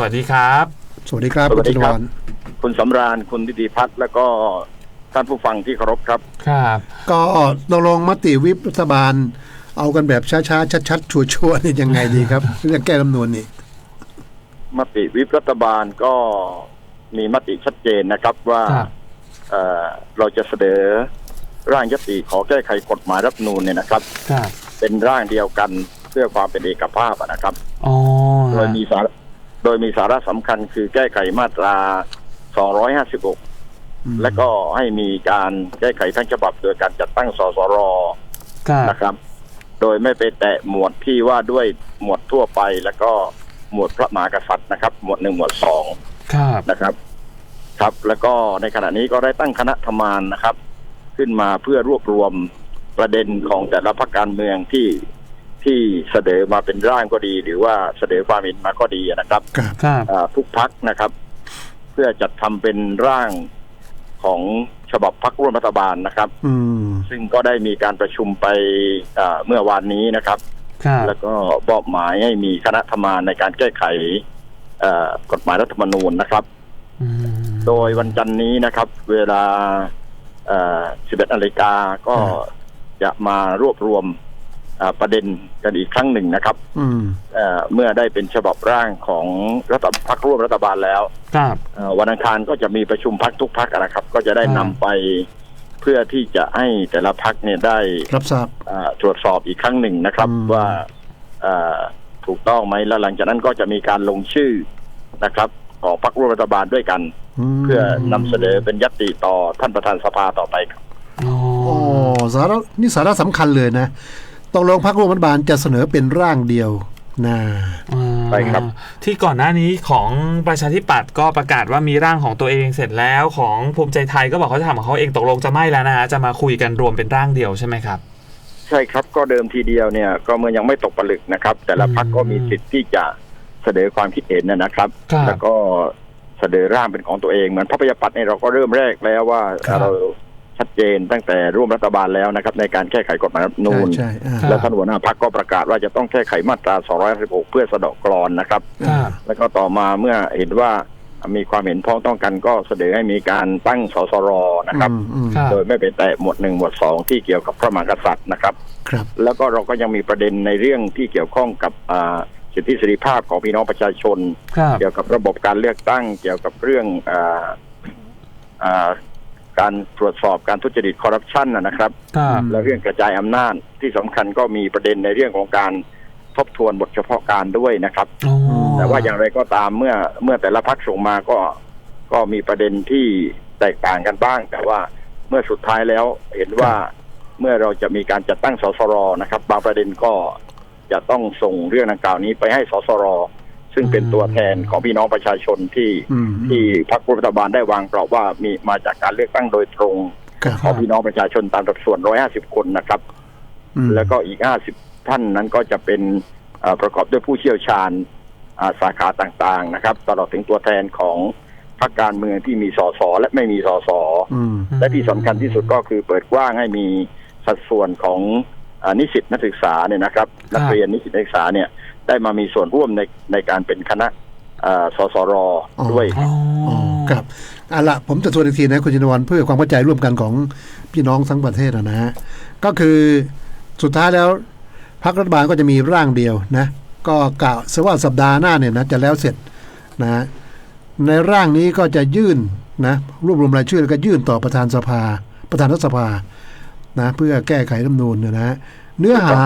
สวัสดีครับ สวัสดีครับสวัคุณสดีจินครับวันคุณสำราญคุณทิติพัฒน์แล้วก็ท่านผู้ฟังที่เคารพครับ ครับ ก็ตกลงมติวิปรัฐบาล เอากันแบบช้าๆชัดๆชัวร์ๆนี่ยังไงดีครับ เรื่องแก้รัฐธรรมนูญนี่ มติวิปรัฐบาลก็มีมติชัดเจนนะครับว่าครับ เอ่อเราจะเสนอร่างยติขอแก้ไขกฎหมายรัฐธรรมนูญเนี่ยนะครับ ครับเป็นร่างเดียวกันเพื่อความเป็นเอกภาพอะนะครับ อ๋อโดยมีสาระ โดยมีสาระสำคัญคือแก้ไขมาตรา 256 และก็ให้มีการแก้ไขทั้งฉบับโดยการจัดตั้งสสรครับนะครับ โดยไม่ไปแตะหมวดที่ว่าด้วยหมวดทั่วไปแล้วก็หมวดพระมหากษัตริย์นะครับ หมวดหนึ่งหมวดสองครับนะครับ ครับ แล้วก็ในขณะนี้ก็ได้ตั้งคณะทำงานนะครับ ขึ้นมาเพื่อรวบรวมประเด็นของแต่ละพรรคการเมืองที่ ที่เสนอมาเป็นร่างก็ดี หรือว่าเสนอความเห็นมาก็ดีนะครับครับครับอ่าทุกพักนะครับ เพื่อจัดทำเป็นร่างของฉบับพักร่วมรัฐบาลนะครับ อืมซึ่งก็ได้มีการประชุมไปอ่าเมื่อวานนี้นะครับ ครับแล้วก็มอบหมายให้มีคณะทำงานในการแก้ไขเอ่อกฎหมายรัฐธรรมนูญนะครับ อืม โดยวันจันทร์นี้นะครับ เวลาเอ่อ11นาฬิกาก็ครับจะมารวบรวมอ่า ประเด็นกันอีกครั้งหนึ่งนะครับอืมเอ่อเมื่อได้เป็นฉบับร่างของรัฐพักร่วมรัฐบาลแล้วครับเอ่อวันอังคารก็จะมีประชุมพักทุกพักนะครับ ก็จะได้อ่านนำไปเพื่อที่จะให้แต่ละพักเนี่ยได้รับทราบอ่าตรวจสอบอีกครั้งหนึ่งนะครับอืมว่าอ่าถูกต้องไหมแล้วหลังจากนั้นก็จะมีการลงชื่อนะครับของพรรคร่วมรัฐบาลด้วยกันมเพื่อนำเสนอเป็นยัตติต่อท่านประธานสภาต่อไปครับอ๋อโอ้สาระนี่สาระสำคัญเลยนะต กลงพรรคร่วมรัฐบาลจะเสนอเป็นร่างเดียวนะอ่าไปครับ ที่ก่อนหน้านี้ของประชาธิปัตย์ก็ประกาศว่ามีร่างของตัวเองเสร็จแล้วของภูมิใจไทยก็บอกเขาจะทำของเขาเองตกลงจะไม่แล้วนะฮะจะมาคุยกันรวมเป็นร่างเดียวใช่ไหมครับ ใช่ครับก็เดิมทีเดียวเนี่ย ก็เมื่อยังไม่ตกผลึกนะครับ แต่ละพักก็มีสิทธิ์ที่จะเสนอความคิดเห็นนะนะครับครับ แล้วก็เสนอร่างเป็นของตัวเองเหมือนพระประชาปัตย์เนี่ยเราก็เริ่มแรกแล้วว่าครับเรา ชัดเจนตั้งแต่ร่วมรัฐบาลแล้วนะครับในการแก้ไขกฎหมายรัฐธรรมนูใช่ญใช่อ่า แล้วท่านหัวหน้าพักก็ประกาศว่าจะต้องแก้ไขมาตรา216เพื่อสะเดาะกรอนนะครับ ครับ แล้วก็ต่อมาเมื่อเห็นว่ามีความเห็นพ้องต้องกันก็เสนอให้มีการตั้งสสรนะครับ อืมอืมครับ โดยไม่ไปแตะหมวดหนึ่งหมวดสองที่เกี่ยวกับพระมหากษัตริย์นะครับ ครับ แล้วก็เราก็ยังมีประเด็นในเรื่องที่เกี่ยวข้องกับอ่าสิทธิเสรีภาพของพี่น้องประชาชน ครับ เกี่ยวกับระบบการเลือกตั้ง เกี่ยวกับเรื่องอาอ่า การตรวจสอบการทุจริตคอร์รัปชันนะนะครับ ครับและเรื่องกระจายอำนาจที่สำคัญก็มีประเด็นในเรื่องของการทบทวนบทเฉพาะการด้วยนะครับ อ๋อแต่ว่าอย่างไรก็ตามเมื่อเมื่อแต่ละพักส่งมาก็ก็มีประเด็นที่แตกต่างกันบ้าง แต่ว่าเมื่อสุดท้ายแล้วเห็นว่าเมื่อเราจะมีการจัดตั้งสสรนะครับ บางประเด็นก็จะต้องส่งเรื่องดังกล่าวนี้ไปให้สสร ซึ่งเป็นตัวแทนของพี่น้องประชาชนที่อืมที่พรรครัฐบาลได้วางกรอบว่ามีมาจากการเลือกตั้งโดยตรงครับของพี่น้องประชาชนตามสัดส่วน 150 คนนะครับอืมแล้วก็อีก 50 ท่านนั้นก็จะเป็นเอ่อประกอบด้วยผู้เชี่ยวชาญอ่าสาขาต่างๆนะครับ ตลอดถึงตัวแทนของพรรคการเมืองที่มีสสและไม่มีสสอืมและที่สำคัญที่สุดก็คือเปิดกว้างให้มีสัดส่วนของอานิสิตนักศึกษาเนี่ยนะครับ นักเรียนนิสิตนักศึกษาเนี่ย ได้มามีส่วนร่วมในในการเป็นคณะอ่าสสรด้วยอ๋ออ๋อครับเอาละผมจะทวนอีกทีนะคุณจินวันเพื่อความเข้าใจร่วมกันของพี่น้องทั้งประเทศอะนะฮะก็คือสุดท้ายแล้วพรรครัฐบาลก็จะมีร่างเดียวนะ ก็กล่าวซะว่าสัปดาห์หน้าเนี่ยนะจะแล้วเสร็จนะฮะในร่างนี้ก็จะยื่นนะรวบรวมรายชื่อแล้วก็ยื่นต่อประธานสภา ประธานรัฐสภานะเพื่อแก้ไขรัฐธรรมนูญเนยนะฮะเนื้อหา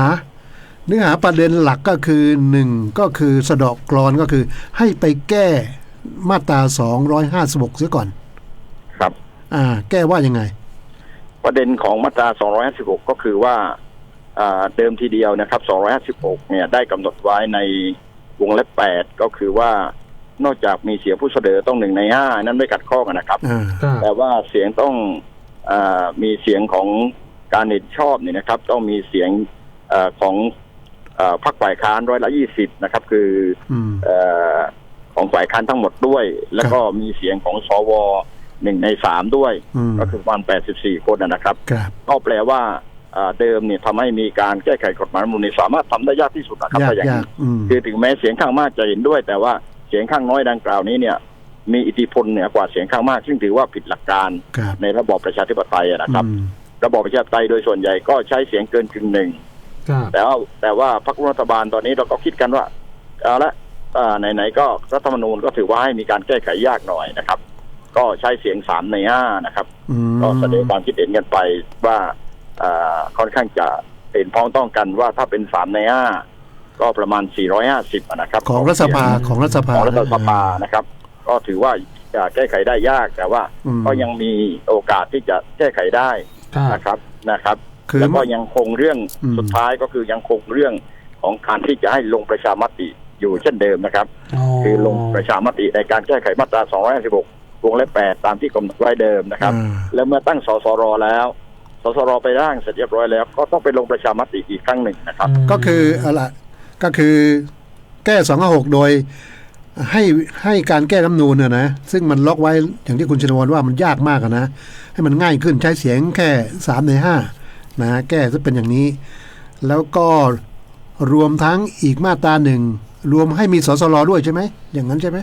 เนื้อหาประเด็นหลักก็คือหนึ่งก็คือสะเดอกกรอนก็คือ ให้ไปแก้มาตรา256เสียก่อน ครับ อ่า แก้ว่ายังไง ประเด็นของมาตรา256 ก็คือว่าอ่าเดิมทีเดียวนะครับ 256 เนี่ยได้กำหนดไว้ในวงเล็บ 8 ก็คือว่านอกจากมีเสียงผู้เสนอต้องหนึ่งในห้านั้นไม่ขัดข้องกันนะครับอ่าครับ แต่ว่าเสียงต้องอามีเสียงของการเห็นชอบเนี่ยนะครับ ต้องมีเสียงอาของอา พรรคฝ่ายค้านร้อยละยี่สิบนะครับ คืออืมเออของฝ่ายค้านทั้งหมดด้วย แล้วก็มีเสียงของสวหนึ่งในสามด้วยอืมก็คือประมาณแปดสิบสี่คนนะนะครับครับก็แปลว่าอ่าเดิมเนี่ยทำให้มีการแก้ไขกฎหมายรัฐธรรมนูญนี่สามารถทำได้ยากที่สุดนะครับยากถ้าอย่างยานี้กอืมคือถึงแม้เสียงข้างมากจะเห็นด้วย แต่ว่าเสียงข้างน้อยดังกล่าวนี้เนี่ย มีอิทธิพลเหนือกว่าเสียงข้างมาก ซึ่งถือว่าผิดหลักการครับในระบอบประชาธิปไตยอะนะครับอืมระบอบประชาธิปไตยโดยส่วนใหญ่ก็ใช้เสียงเกินกึ่งหนึ่ง ครับแต่ว่าแต่ว่าพรรครัฐบาลตอนนี้เราก็คิดกันว่าเอาละอ่าไหนๆก็รัฐธรรมนูญก็ถือว่าให้มีการแก้ไขยากหน่อยนะครับ ก็ใช้เสียงสามในห้านะครับ อืมก็แสดงความคิดเห็นกันไปว่าอ่าค่อนข้างจะเห็นพ้องต้องกันว่าถ้าเป็นสามในห้าก็ประมาณ 450อะนะครับของรัฐสภาของรัฐสภา ของรัฐสภานะครับ ก็ถือว่าจะแก้ไขได้ยากแต่ว่า อืม ก็ยังมีโอกาสที่จะแก้ไขได้ครับ นะครับนะครับคือ แล้วก็ยังคงเรื่องอืมสุดท้ายก็คือยังคงเรื่องของการที่จะให้ลงประชามติอยู่เช่นเดิมนะครับ คือลงประชามติในการแก้ไขมาตรา 256 วงเล็บ 8 ตามที่กำหนดไว้เดิมนะครับอ่าแล้วเมื่อตั้งสสรแล้ว สสรไปร่างเสร็จเรียบร้อยแล้ว ก็ต้องไปลงประชามติอีกครั้งหนึ่งนะครับมก็คืออะไรก็คือแก้สองหกโดยให้ให้การแก้รัฐธรรมนูนเนี่ยนะซึ่งมันล็อกไว้อย่างที่คุณชินวรว่ามันยากมากอะนะ ให้มันง่ายขึ้นใช้เสียงแค่สามในห้า นะแก้จะเป็นอย่างนี้ แล้วก็รวมทั้งอีกมาตราหนึ่ง รวมให้มีสสรด้วยใช่ไหม อย่างนั้นใช่ไหม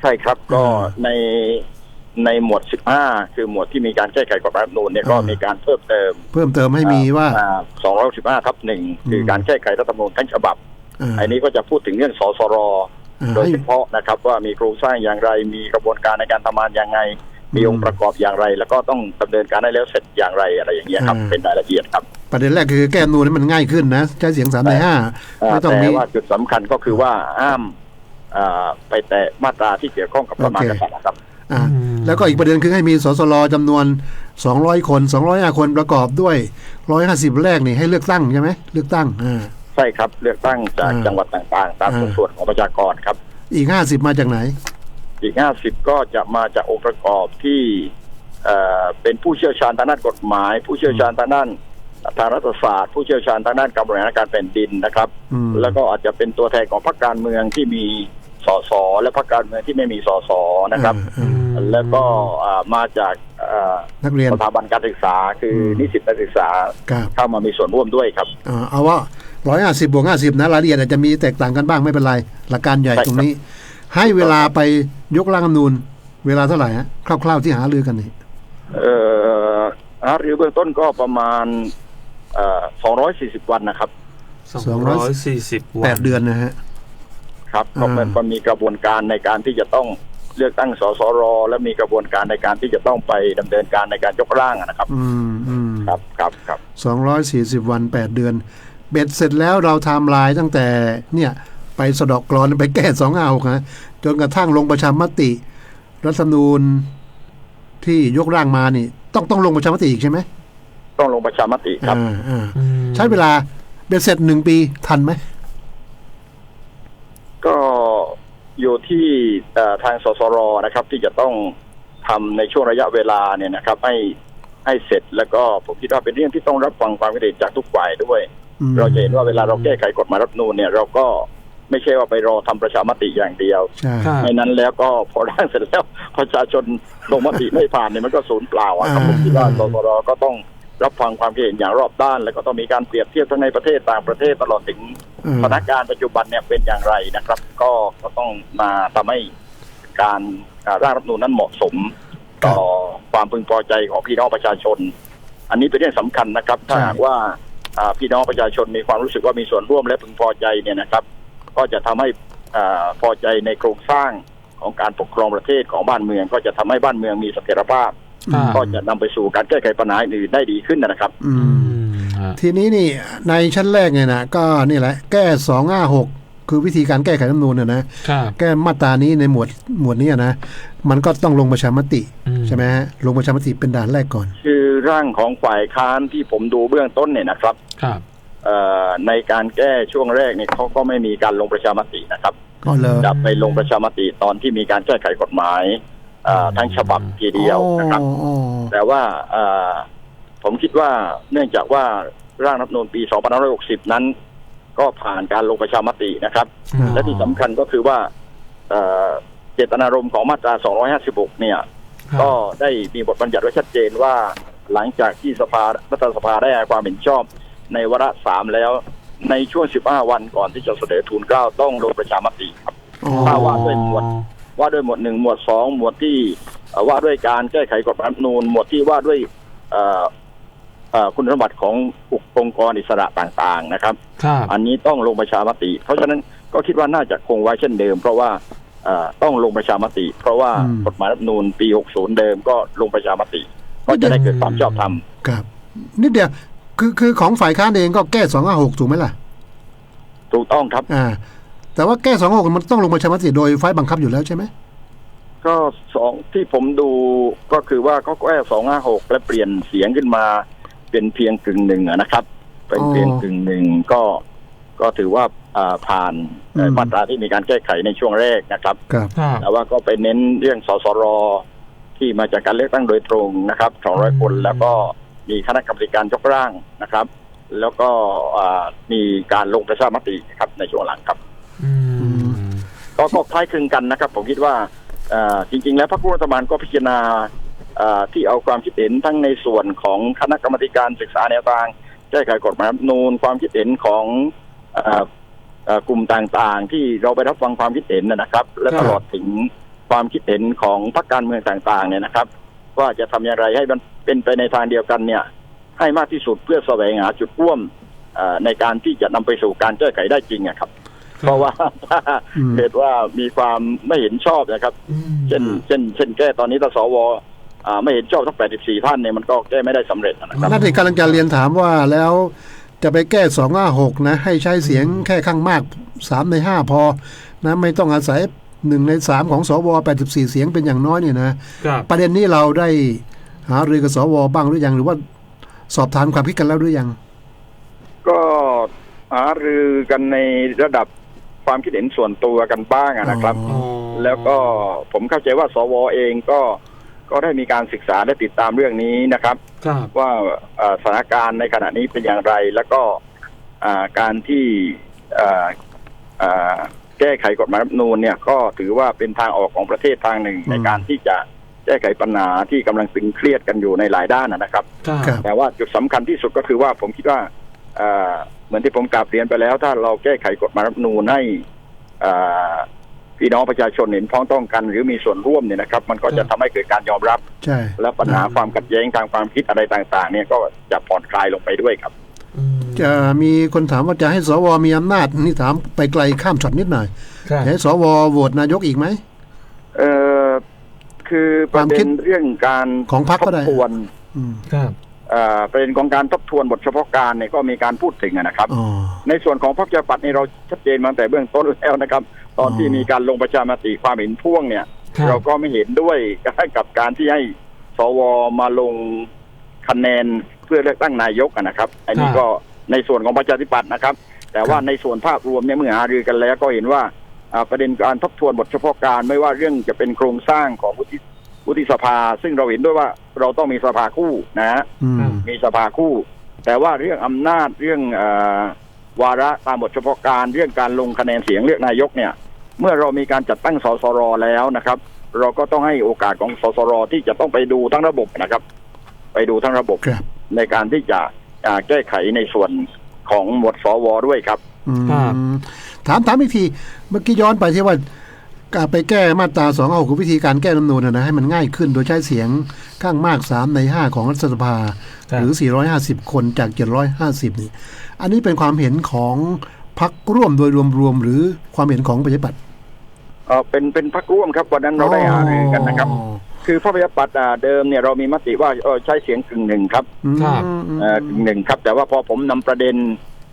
ใช่ครับก็อ่าในในหมวด 15 คือหมวดที่มีการแก้ไขกฎหมายรัฐธรรมนูญเนี่ยก็อ่ามีมีการเพิ่มเติม เพิ่มเติมให้มีว่า 215ทับหนึ่งคือการแก้ไขรัฐธรรมนูญทั้งฉบับอ่าอันนี้ก็จะพูดถึงเรื่องสสรอ่าโดยให้เฉพาะนะครับ ว่ามีโครงสร้างอย่างไรมีกระบวนการในการทำงานอย่างไง มีอืมองค์ประกอบอย่างไร แล้วก็ต้องดำเนินการได้แล้วเสร็จอย่างไรอะไรอย่างเงี้ยครับอ่าเป็นรายละเอียดครับประเด็นแรกคือแก้รัฐธรรมนูนให้มันง่ายขึ้นนะใช้เสียงสามในห้าอ่าไม่ต้องแต่มีว่าจุดสำคัญก็คือว่าห้ามอ่าไปแตะมาตราที่เกี่ยวข้องกับพระมหากษัตริย์นะครับอ่าอืมแล้วก็อีกประเด็นคือให้มีสสรจำนวน 200 คน 205 คนประกอบด้วย 150 แรกนี่ให้เลือกตั้งใช่ไหมเลือกตั้งอ่าใช่ครับเลือกตั้งจากอ่าจังหวัดต่างๆ ตามอ่าสัดส่วนของประชากรครับ อีก 50 มาจากไหน อีก 50 ก็จะมาจากองค์ประกอบที่เอ่อเป็นผู้เชี่ยวชาญทางด้านกฎหมาย ผู้เชี่ยวชาญทางด้านทางรัฐศาสตร์ ผู้เชี่ยวชาญทางด้านการบริหารการแผ่นดินนะครับอืมแล้วก็อาจจะเป็นตัวแทนของพรรคการเมืองที่มีสสและพรรคการเมืองที่ไม่มีสสนะครับอ่าอ่าแล้วก็อ่ามาจากอ่านักเรียนสถาบันการศึกษา คืออมนิสิตนักศึกษาครับเข้ามามีส่วนร่วมด้วยครับอ่าเอาว่า150บวก50นะรายละเอียดอาจจะมีแตกต่างกันบ้างไม่เป็นไร หลักการใหญ่ใช่ครับตรงนี้ ให้เวลาไปยกร่างรัฐธรรมนูญเวลาเท่าไหร่ฮะคร่าวๆที่หารือกันนี่เอ่อหารือเบื้องต้นก็ประมาณเอ่อ240วันนะครับ สองร้อยสี่สิบวันแปดเดือนนะฮะ ครับก็มันอ่าก็มีกระบวนการในการที่จะต้องเลือกตั้งสสรและมีกระบวนการในการที่จะต้องไปดำเนินการในการยกร่างอะนะครับ อืมอืมครับครับครับสองร้อยสี่สิบวันแปดเดือน เบ็ดเสร็จแล้วเราไทำลายตั้งแต่เนี่ย ไปสะเดอกกรอนไปแก้สองเอานะจนกระทั่งลงประชามติ รัฐธรรมนูญที่ยกร่างมานี่ ต้องต้องลงประชามติอีกใช่ไหมต้องลงประชามติครับอ่าอ่าอืมใช้เวลาเบ็ดเสร็จหนึ่งปีทันไหมก็อยู่ที่เอ่อทางสสรนะครับ ที่จะต้องทำในช่วงระยะเวลาเนี่ยนะครับ ให้ให้เสร็จแล้วก็ผมคิดว่าเป็นเรื่องที่ต้องรับฟังความคิดเห็นจากทุกฝ่ายด้วยอืมเราจะเห็นว่าเวลาเราแก้ไขกฎหมายรัฐธรรมนูญเนี่ย เราก็ ไม่ใช่ว่าไปรอทำประชามติอย่างเดียวใช่ครับไม่นั้นแล้วก็พอร่างเสร็จแล้วประชาชนลงมติไม่ผ่านเนี่ยมันก็สูญเปล่าอะครับอ่าผมคิดว่าสสรก็ต้องรับฟังความคิดเห็นอย่างรอบด้าน แล้วก็ต้องมีการเปรียบเทียบทั้งในประเทศต่างประเทศตลอดถึงเออสถานการณ์ปัจจุบันเนี่ยเป็นอย่างไรนะครับ ก็ก็ต้องมาทำให้การอ่าร่างรัฐธรรมนูญนั้นเหมาะสม ต่อความพึงพอใจของพี่น้องประชาชน อันนี้เป็นเรื่องสำคัญนะครับ ถ้าหากว่าอ่าพี่น้องประชาชนมีความรู้สึกว่ามีส่วนร่วมและพึงพอใจเนี่ยนะครับ ก็จะทำให้อ่าพอใจในโครงสร้างของการปกครองประเทศของบ้านเมือง ก็จะทำให้บ้านเมืองมีเสถียรภาพอืมก็จะนำไปสู่การแก้ไขปัญหาอื่นได้ดีขึ้นนะครับ อือืมมฮะทีนี้นี่ในชั้นแรกเนี่ยนะก็นี่แหละ แก้สองห้าหกคือวิธีการแก้ไขรัฐธรรมนูญเนี่ยนะครับแก้มาตรานี้ในหมวดหมวดนี้นะมันก็ต้องลงประชามติอืมใช่ไหมฮะลงประชามติเป็นด่านแรกก่อน คือร่างของฝ่ายค้านที่ผมดูเบื้องต้นเนี่ยนะครับครับเอ่อ ในการแก้ช่วงแรกเนี่ยเขาก็ไม่มีการลงประชามตินะครับก็เลยจะไปลงประชามติตอนที่มีการแก้ไขกฎหมายเอ่อทั้งฉบับทีเดียวนะครับอ๋ออ๋อแต่ว่าเอ่อผมคิดว่าเนื่องจากว่าร่างรัฐธรรมนูญปี 2560 นั้น ก็ผ่านการลงประชามตินะครับอืมและที่สำคัญก็คือว่าเอ่อเจตนารมณ์ของมาตรา 256 เนี่ยครับก็ได้มีบทบัญญัติไว้ชัดเจนว่าหลังจากที่สภารัฐสภาได้ให้ความเห็นชอบ ในวาระสามแล้ว ในช่วง 15 วันก่อนที่จะเสนอทูลเกล้าต้องลงประชามติครับอ๋อถ้าว่าด้วยหมวดว่าด้วยหมวดหนึ่งหมวดสองหมวดที่เอ่อว่าด้วยการแก้ไขกฎหมายรัฐธรรมนูญหมวดที่ว่าด้วยเอ่อเอ่อคุณสมบัติขององค์กรอิสระต่างๆนะครับครับ อันนี้ต้องลงประชามติ เพราะฉะนั้นก็คิดว่าน่าจะคงไว้เช่นเดิม เพราะว่าเอ่อต้องลงประชามติ เพราะว่าอืมกฎหมายรัฐธรรมนูญปี 60 เดิมก็ลงประชามติ ก็จะได้เกิดความชอบธรรมครับนิดเดียว คือคือของฝ่ายค้านเองก็แก้สองห้าหกถูกไหมล่ะ ถูกต้องครับ อ่า แต่ว่าแก้สองหกมันต้องลงประชามติโดยไฟล์บังคับอยู่แล้วใช่ไหมก็สองที่ผมดูก็คือว่าเขาแก้สองห้าหกและเปลี่ยนเสียงขึ้นมาเป็นเพียงกึ่งหนึ่งอะนะครับ เป็นเพียงกึ่งหนึ่งก็ก็ถือว่าอ่าผ่านเอ่อมาตราที่มีการแก้ไขในช่วงแรกนะครับครับครับ แต่ว่าก็ไปเน้นเรื่องสสรที่มาจากการเลือกตั้งโดยตรงนะครับ200คนอืมแล้วก็ มีคณะกรรมการยกร่างนะครับ แล้วก็อ่ามีการลงประชามตินะครับในช่วงหลังครับอืมก็ก็คล้ายคลึงกันนะครับ ผมคิดว่าเอ่อจริง ๆ แล้วพรรครัฐบาลก็พิจารณาเอ่อที่เอาความคิดเห็นทั้งในส่วนของคณะกรรมการศึกษาแนวทางแก้ไขกฎหมายรัฐธรรมนูญความคิดเห็นของเอ่อเอ่อกลุ่มต่างๆ ที่เราไปรับฟังความคิดเห็นนะนะครับ และครับตลอดถึงความคิดเห็นของพรรคการเมืองต่างๆ เนี่ยนะครับ ว่าจะทำอย่างไรให้มัน เป็นไปในทางเดียวกันเนี่ย ให้มากที่สุดเพื่อแสวงหาจุดร่วมเอ่อในการที่จะนำไปสู่การแก้ไขได้จริงอะครับ เพราะว่าถ้าอืมเหตุว่ามีความไม่เห็นชอบนะครับอืมเช่น เช่น เช่นแก้ตอนนี้ถ้าสวอ่าไม่เห็นชอบทั้ง 84 ท่านเนี่ยมันก็แก้ไม่ได้สำเร็จนะครับนั่นเองกำลังจะเรียนถามว่าแล้วจะไปแก้สองห้าหกนะ ให้ใช้เสียงแค่ข้างมากสามในห้าพอ นะ ไม่ต้องอาศัยหนึ่งในสามของสวแปดสิบสี่เสียงเป็นอย่างน้อยเนี่ยนะครับประเด็นนี้เราได้ หารือกับสวบ้างหรือยังหรือว่าสอบถามความคิดกันแล้วหรือยัง ก็หารือกันในระดับความคิดเห็นส่วนตัวกันบ้างอะนะครับอ๋อแล้วก็ผมเข้าใจว่า สวเองก็ก็ได้มีการศึกษาและติดตามเรื่องนี้นะครับครับว่าเอ่อสถานการณ์ในขณะนี้เป็นอย่างไร แล้วก็อ่าการที่อ่าอ่าแก้ไขกฎหมายรัฐธรรมนูญเนี่ย ก็ถือว่าเป็นทางออกของประเทศทางหนึ่งอืมในการที่จะ แก้ไขปัญหาที่กำลังตึงเครียดกันอยู่ในหลายด้านนะนะครับครับครับ แต่ว่าจุดสำคัญที่สุดก็คือว่าผมคิดว่าเอ่อเหมือนที่ผมกราบเรียนไปแล้ว ถ้าเราแก้ไขกฎหมายรัฐธรรมนูญให้อ่าพี่น้องประชาชนเห็นพ้องต้องกัน หรือมีส่วนร่วมเนี่ยนะครับ มันก็จะทำให้เกิดการยอมรับใช่และปัญหาความขัดแย้งทางความคิดอะไรต่าง ๆ เนี่ยก็จะผ่อนคลายลงไปด้วยครับอืมจะมีคนถามว่าจะให้สวมีอำนาจนี่ถามไปไกลข้ามช็อตนิดหน่อยครับจะให้สวโหวตนายกอีกไหมเอ่อ คือประเด็นเรื่องการของพรรคก็ได้ทบทวนอืมครับ เอ่อประเด็นของการทบทวนบทเฉพาะการเนี่ยก็มีการพูดถึงอะนะครับ อ๋อ ในส่วนของพรรคประชาธิปัตย์นี่เราชัดเจนมาตั้งแต่เบื้องต้นแล้วนะครับ ตอนที่อ๋อมีการลงประชามติความเห็นพ่วงเนี่ย ครับ เราก็ไม่เห็นด้วยกับการที่ให้สวมาลงคะแนนเพื่อเลือกตั้งนายกอะนะครับ อันนี้ก็ในส่วนของประชาธิปัตย์นะครับ แต่ว่าในส่วนภาพรวมเนี่ยเมื่อหารือกันแล้วก็เห็นว่าอ่า ประเด็นการทบทวนบทเฉพาะการไม่ว่าเรื่องจะเป็นโครงสร้างของวุฒิวุฒิสภา ซึ่งเราเห็นด้วยว่าเราต้องมีสภาคู่นะฮะอืมมีสภาคู่ แต่ว่าเรื่องอำนาจเรื่องเออวาระตามบทเฉพาะการเรื่องการลงคะแนนเสียงเลือกนายกเนี่ย เมื่อเรามีการจัดตั้งสสรแล้วนะครับ เราก็ต้องให้โอกาสของสสรที่จะต้องไปดูทั้งระบบนะครับ ไปดูทั้งระบบครับในการที่จะอ่าแก้ไขในส่วนของหมวดสวด้วยครับอืมครับ ถามถามอีกทีเมื่อกี้ย้อนไปที่ว่าการไปแก้มาตราสองหกคือวิธีการแก้รัฐธรรมนูญนะนะให้มันง่ายขึ้นโดยใช้เสียงข้างมากสามในห้าของรัฐสภาครับหรือ 450 คนจาก 750 นี่ อันนี้เป็นความเห็นของพรรคร่วมโดยรวมๆหรือความเห็นของประชาธิปัตย์เออเป็นเป็นพักร่วมครับวันนั้นเราได้หารือกันนะครับ คือพระประชาธิปัตย์อ่าเดิมเนี่ยเรามีมติว่าเออใช้เสียงกึ่งหนึ่งครับอืมครับเอ่อกึ่งหนึ่งครับ แต่ว่าพอผมนำประเด็น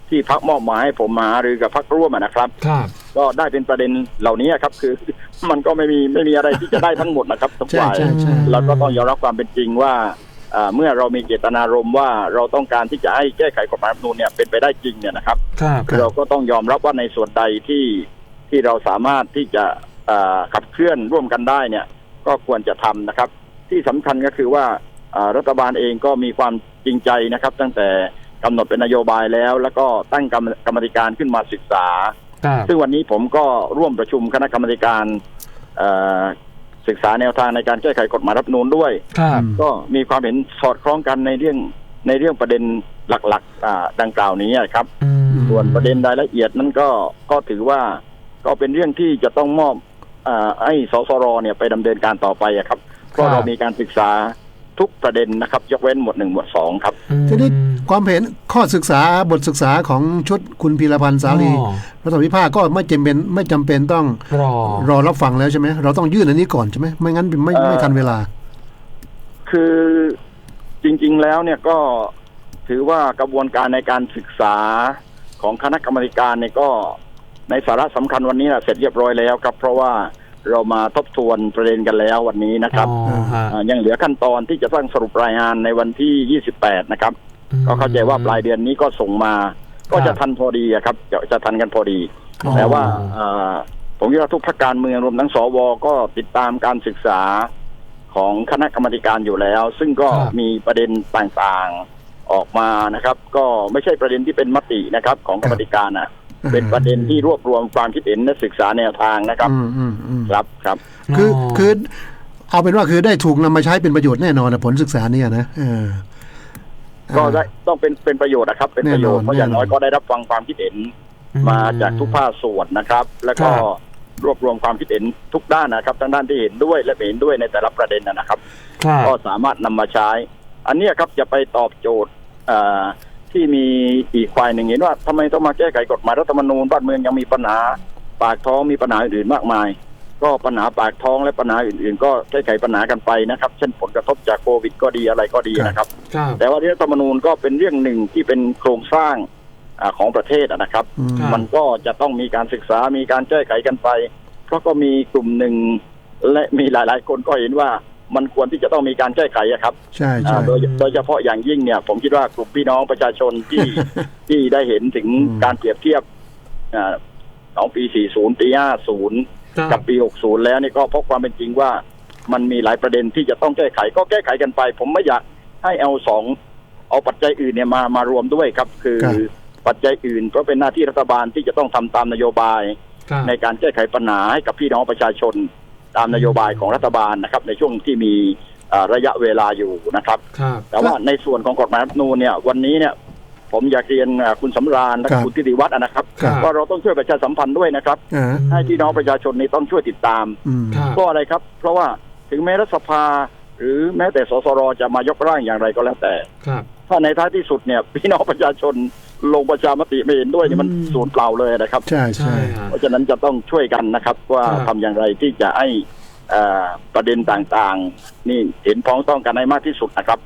ที่พักมอบหมายให้ผมมาหารือกับพักร่วมอะนะครับ ครับ ก็ได้เป็นประเด็นเหล่านี้ครับ คือ มันก็ไม่มีไม่มีอะไรที่จะได้ทั้งหมดนะครับทุกใช่ฝ่ายใช่ใช่แล้วก็ต้องยอมรับความเป็นจริงว่าอ่าเมื่อเรามีเจตนารมณ์ว่าเราต้องการที่จะให้แก้ไขกฎหมายรัฐธรรมนูญเนี่ยเป็นไปได้จริงเนี่ยนะครับ ครับครับ เราก็ต้องยอมรับว่าในส่วนใดที่ที่เราสามารถที่จะอ่าขับเคลื่อนร่วมกันได้เนี่ย ก็ควรจะทำนะครับ ที่สำคัญก็คือว่าอ่ารัฐบาลเองก็มีความจริงใจนะครับ ตั้งแต่ กำหนดเป็นนโยบายแล้ว แล้วก็ตั้งกรรมกรรมธิการขึ้นมาศึกษาครับซึ่งวันนี้ผมก็ร่วมประชุมคณะกรรมการเอ่อศึกษาแนวทางในการแก้ไขกฎหมายรัฐธรรมนูญด้วยครับก็มีความเห็นสอดคล้องกันในเรื่องในเรื่องประเด็นหลักๆอ่าดังกล่าวนี้ครับอืมส่วนประเด็นรายละเอียดนั้นก็ก็ถือว่าก็เป็นเรื่องที่จะต้องมอบอ่าให้สสรเนี่ยไปดำเนินการต่อไปอะครับเพราะเรามีการศึกษา ทุกประเด็นนะครับ ยกเว้นหมวดหนึ่งหมวดสองครับอืมทีนี้ความเห็นข้อศึกษาบทศึกษาของชุดคุณพีรพันธ์สาลีอ๋อรัฐวิภาคก็ไม่จำเป็นไม่จำเป็นต้องรอ รอรับฟังแล้วใช่ไหมเราต้องยื่นอันนี้ก่อนใช่ไหมไม่งั้นไม่เอ่อ ไม่ทันเวลา คือจริงๆแล้วเนี่ยก็ถือว่ากระบวนการในการศึกษาของคณะกรรมาธิการเนี่ยก็ในสาระสำคัญวันนี้นะเสร็จเรียบร้อยแล้วครับ เพราะว่า เรามาทบทวนประเด็นกันแล้ววันนี้นะครับอ๋อฮะอ่ายังเหลือขั้นตอนที่จะต้องสรุปรายงานในวันที่ 28 นะครับ ก็เข้าใจว่าปลายเดือนนี้ก็ส่งมา ก็จะทันพอดีอะครับจะจะทันกันพอดี อ๋อ แต่ว่าอ่าผมคิดว่าทุกพรรคการเมืองรวมทั้งสวก็ติดตามการศึกษาของคณะกรรมาธิการอยู่แล้ว ซึ่งก็ครับ มีประเด็นต่างๆออกมานะครับ ก็ไม่ใช่ประเด็นที่เป็นมตินะครับของกรรมาธิการนะ เป็นประเด็นที่รวบรวมความคิดเห็นและศึกษาแนวทางนะครับอืมอืมอืมครับครับ คือคือเอาเป็นว่าคือได้ถูกนำมาใช้เป็นประโยชน์แน่นอนนะผลศึกษาเนี่ยนะเออก็ได้ต้องเป็นเป็นประโยชน์นะครับ เป็นประโยชน์แน่นอนเพราะอย่างน้อยแน่นอนก็ได้รับฟังความคิดเห็นมาจากทุกภาคส่วนนะครับ แล้วก็ครับรวบรวมความคิดเห็นทุกด้านนะครับทั้งด้านที่เห็นด้วยและไม่เห็นด้วยในแต่ละประเด็นนะนะครับครับก็สามารถนำมาใช้ อันเนี้ยครับจะไปตอบโจทย์เอ่อ ที่มีอีกฝ่ายหนึ่งเห็นว่าทำไมต้องมาแก้ไขกฎหมายรัฐธรรมนูญบ้านเมืองยังมีปัญหาปากท้องมีปัญหาอื่นๆมากมาย ก็ปัญหาปากท้องและปัญหาอื่นๆ ก็แก้ไขปัญหากันไปนะครับ เช่นผลกระทบจากโควิดก็ดีอะไรก็ดีนะครับครับแต่ว่ารัฐธรรมนูญก็เป็นเรื่องหนึ่งที่เป็นโครงสร้างอาของประเทศอะนะครับอืมครับ มันก็จะต้องมีการศึกษามีการแก้ไขกันไปเพราะก็มีกลุ่มหนึ่งและมีหลาย ๆ คนก็เห็นว่า มันควรที่จะต้องมีการแก้ไขอะครับใช่อ่าใช่โดยโดยเฉพาะอย่างยิ่งเนี่ย ผมคิดว่ากลุ่มพี่น้องประชาชนที่ ที่ได้เห็นถึงอืม การเปรียบเทียบอ่าของปี 40 ปี50ครับกับปี 60 แล้วนี่ก็พบความเป็นจริงว่ามันมีหลายประเด็นที่จะต้องแก้ไข ก็แก้ไขกันไป ผมไม่อยากให้เอาสองเอาปัจจัยอื่นเนี่ยมามารวมด้วยครับ คือครับ ปัจจัยอื่นก็เป็นหน้าที่รัฐบาลที่จะต้องทำตามนโยบาย ครับ ในการแก้ไขปัญหาให้กับพี่น้องประชาชน ตามนโยบายของรัฐบาลนะครับ ในช่วงที่มีอ่าระยะเวลาอยู่นะครับครับ แต่ว่าในส่วนของกฎหมายรัฐธรรมนูญเนี่ยวันนี้เนี่ยผมอยากเรียนอ่าคุณสำราญและครับคุณทิติวัฒน์นะครับครับว่าเราต้องช่วยประชาสัมพันธ์ด้วยนะครับอ่าให้พี่น้องประชาชนนี่ต้องช่วยติดตามอืมครับเพราะอะไรครับ เพราะว่าถึงแม้รัฐสภา หรือแม้แต่สสรจะมายกร่างอย่างไรก็แล้วแต่ครับถ้าในท้ายที่สุดเนี่ยพี่น้องประชาชน ลงประชามติไม่เห็นด้วยนี่มันอืมสูญเปล่าเลยนะครับ ใช่ใช่ ใช่ฮะ เพราะฉะนั้นจะต้องช่วยกันนะครับ ว่าครับ ทำอย่างไรที่จะให้เอ่อประเด็นต่างๆ นี่เห็นพ้องต้องกันให้มากที่สุดนะครับ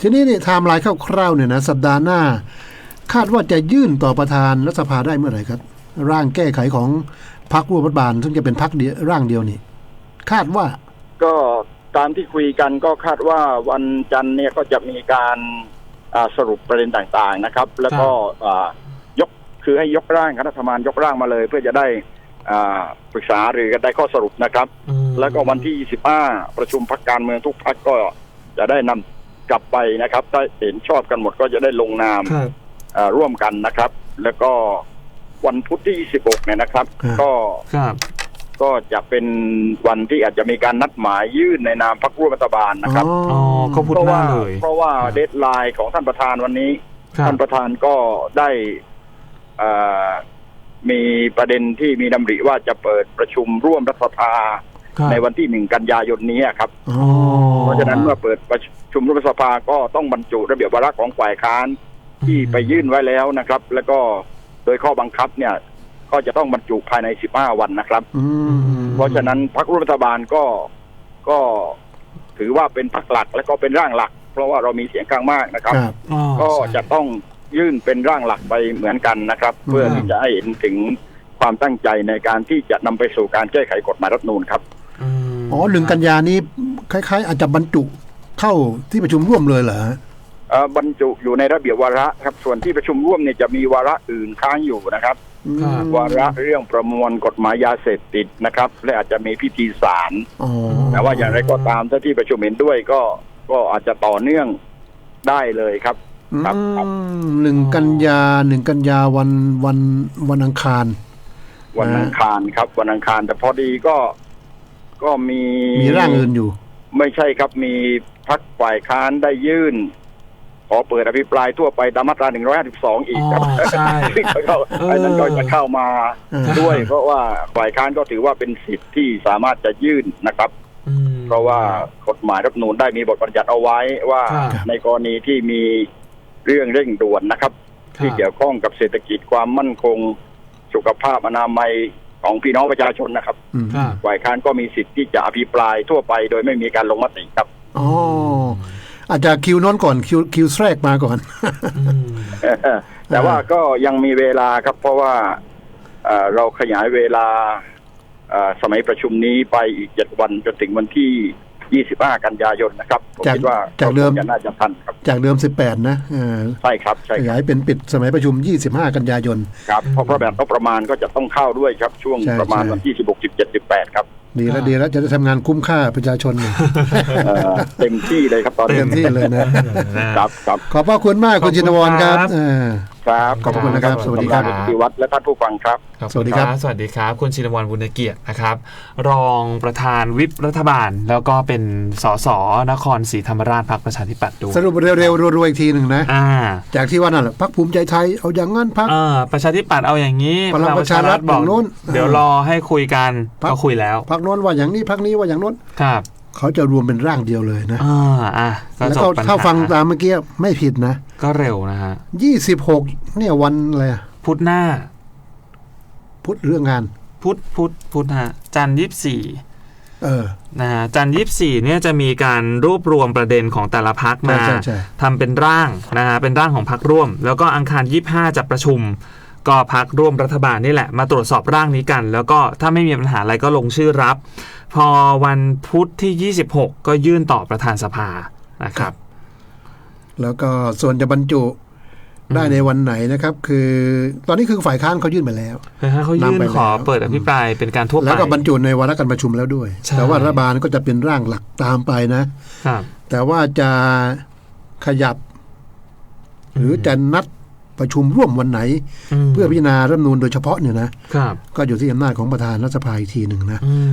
ทีนี้เนี่ยไทม์ไลน์คร่าวๆเนี่ยนะสัปดาห์หน้า คาดว่าจะยื่นต่อประธานรัฐสภาได้เมื่อไหร่ครับ ร่างแก้ไขของพรรคร่วมรัฐบาล ซึ่งจะเป็นพรรคเดียวร่างเดียวนี่คาดว่าก็ตามที่คุยกันก็คาดว่าวันจันทร์เนี่ยก็จะมีการอ่า สรุปประเด็นต่างๆนะครับ แล้วก็อ่ายกคือให้ยกร่างคณะรัฐบาลยกร่างมาเลย เพื่อจะได้อ่าปรึกษาหรือกันได้ข้อสรุปนะครับอืมแล้วก็วันที่ 25 ประชุมพักการเมืองทุกพักก็จะได้นำกลับไปนะครับถ้าเห็นชอบกันหมดก็จะได้ลงนามครับอ่าร่วมกันนะครับ แล้วก็วันพุธที่ 26 เนี่ยนะครับครับก็ครับ ก็จะเป็นวันที่อาจจะมีการนัดหมายยื่นในนามพรรคร่วมรัฐบาลนะครับอ๋อก็พูดเพราะหน้าว่าเลย เพราะว่าครับเดทไลน์ของท่านประธานวันนี้ ครับ ท่านประธานก็ได้เอ่อมีประเด็นที่มีดำริว่าจะเปิดประชุมร่วมรัฐสภาครับในวันที่หนึ่งกันยายนนี้ครับ อ๋อเพราะฉะนั้นเมื่อเปิดประชุมรัฐสภาก็ต้องบรรจุระเบียบวาระของฝ่ายค้านที่ไปยื่นไว้แล้วนะครับ แล้วก็โดยข้อบังคับเนี่ย ก็จะต้องบรรจุภายใน 15 วันนะครับอืมเพราะฉะนั้นพรรคร่วมรัฐบาลก็ก็ถือว่าเป็นพรรคหลักและก็เป็นร่างหลัก เพราะว่าเรามีเสียงข้างมากนะครับครับอ๋อก็ใช่จะต้องยื่นเป็นร่างหลักไปเหมือนกันนะครับอืมเพื่อที่จะให้เห็นถึงความตั้งใจในการที่จะนำไปสู่การแก้ไขกฎหมายรัฐธรรมนูญครับมอ๋อหนึ่งกันยานี้คล้ายๆ อาจจะบรรจุเข้าที่ประชุมร่วมเลยเหรอฮะเอ่อบรรจุอยู่ในระเบียบวาระครับ ส่วนที่ประชุมร่วมเนี่ยจะมีวาระอื่นค้างอยู่นะครับอืม วาระเรื่องประมวลกฎหมายยาเสพติดนะครับ และอาจจะมีพิธีศาลอ๋อแต่ว่าอย่างไรก็ตามถ้าที่ประชุมเห็นด้วยก็ก็อาจจะต่อเนื่องได้เลยครับครับครับอืมหนึ่งกันยาหนึ่งกันยาวันวันวันอังคาร วันอังคารครับ วันอังคาร แต่พอดีก็ก็มีมีร่างอื่นอยู่ ไม่ใช่ครับมีพักฝ่ายค้านได้ยื่น ขอเปิดอภิปรายทั่วไปตามมาตรา 152 อีกครับอ๋อใช่ ซึ่งเขาเออไอ้นั้นก็จะเข้ามาเออด้วย เพราะว่าฝ่ายค้านก็ถือว่าเป็นสิทธิ์ที่สามารถจะยื่นนะครับ อืม เพราะว่ากฎหมายรัฐธรรมนูญได้มีบทบัญญัติเอาไว้ว่าครับ ในกรณีที่มีเรื่องเร่งด่วนนะครับ ครับที่เกี่ยวข้องกับเศรษฐกิจความมั่นคง สุขภาพอนามัยของพี่น้องประชาชนนะครับอืมครับ ฝ่ายค้านก็มีสิทธิ์ที่จะอภิปรายทั่วไป โดยไม่มีการลงมติครับ อ๋อ อาจจะคิวโน้นก่อนคิวคิวแรกมาก่อนอืมแต่ว่าก็ยังมีเวลาครับ เพราะว่าเอ่อเราขยายเวลาเอ่อสมัยประชุมนี้ไปอีกเจ็ดวันจนถึงวันที่ 25 กันยายนนะครับผมจากคิดว่าจากเดิมจะน่าจะทันครับ จากเดิม 18 นะเออใช่ครับใช่ขครับยายเป็นปิดสมัยประชุม 25 กันยายน ครับ เพราะพระแบบงบประมาณก็จะต้องเข้าด้วยครับ ช่วงใช่ประมาณใช่วันที่ 16 17 18 ครับ ดีครัแล้วบดีแล้วจะได้ทำงานคุ้มค่าประชาชนหน่อยเอ่อเต็มที่เลยครับตอนนี้เต็มที่เลยนะครับครับ ขอบพระคุณมากคุณจินวรครับขอบคุณครับเออครับขอบคุณนะครับสวัสดีครับขอณพิวัตรและท่านผู้ฟังครับ ขอบณสวัสดีครับ สวัสดีครับ คุณชินวรบุญเกียรตินะครับ รองประธานวิปรัฐบาล แล้วก็เป็นสสนครศรีธรรมราชพรรคประชาธิปัตย์ด้วยสรุปเร็วๆรวยๆอีกทีหนึ่งนะ อ่าจากที่ว่านั่นแหละพักภูมิใจไทยเอาอย่างงั้นพัก เออประชาธิปัตย์เอาอย่างนี้พลังประชารัฐบอกฝั่งนู้นเดี๋ยวรอให้คุยกันพรรค ก็คุยแล้วพักโน้นว่าอย่างนี้พักนี้ว่าอย่างโน้นครับเขาจะรวมเป็นร่างเดียวเลยนะ อ่าอะก็แล้วจบก็ปัญถ้าฟังหาตามเมื่อกี้ไม่ผิดนะ ก็เร็วนะฮะ26เนี่ยวันอะไรอะพุธหน้า พุธเรื่องงาน พุธพุธพุธฮะจันทร์ยี่สี่เออนะฮะจันทร์ยี่สี่เนี่ยจะมีการรวบรวมประเด็นของแต่ละพักใช่มาใช่ใช่ทำเป็นร่างนะฮะเป็นร่างของพักร่วม แล้วก็อังคารยี่ห้าจะประชุม ก็พักร่วมรัฐบาลนี่แหละ มาตรวจสอบร่างนี้กัน แล้วก็ถ้าไม่มีปัญหาอะไรก็ลงชื่อรับ พอวันพุธที่ 26 ก็ยื่นต่อประธานสภานะครับ แล้วก็ส่วนจะบรรจุได้ในวันไหนนะครับ คือตอนนี้คือฝ่ายค้านเขายื่นไปแล้วคือให้เขายื่นนำไปแล้วขอเปิดอภิปรายเป็นการทั่วไปแล้วก็บรรจุในวาระการประชุมแล้วด้วยใช่แต่ว่ารัฐบาลก็จะเป็นร่างหลักตามไปนะครับแต่ว่าจะขยับ หรือจะนัดประชุมร่วมวันไหนมเพื่อพิจารณารัฐธรรมนูญโดยเฉพาะเนี่ยนะครับก็อยู่ที่อำนาจของประธานรัฐสภาอีกทีหนึ่งนะอืม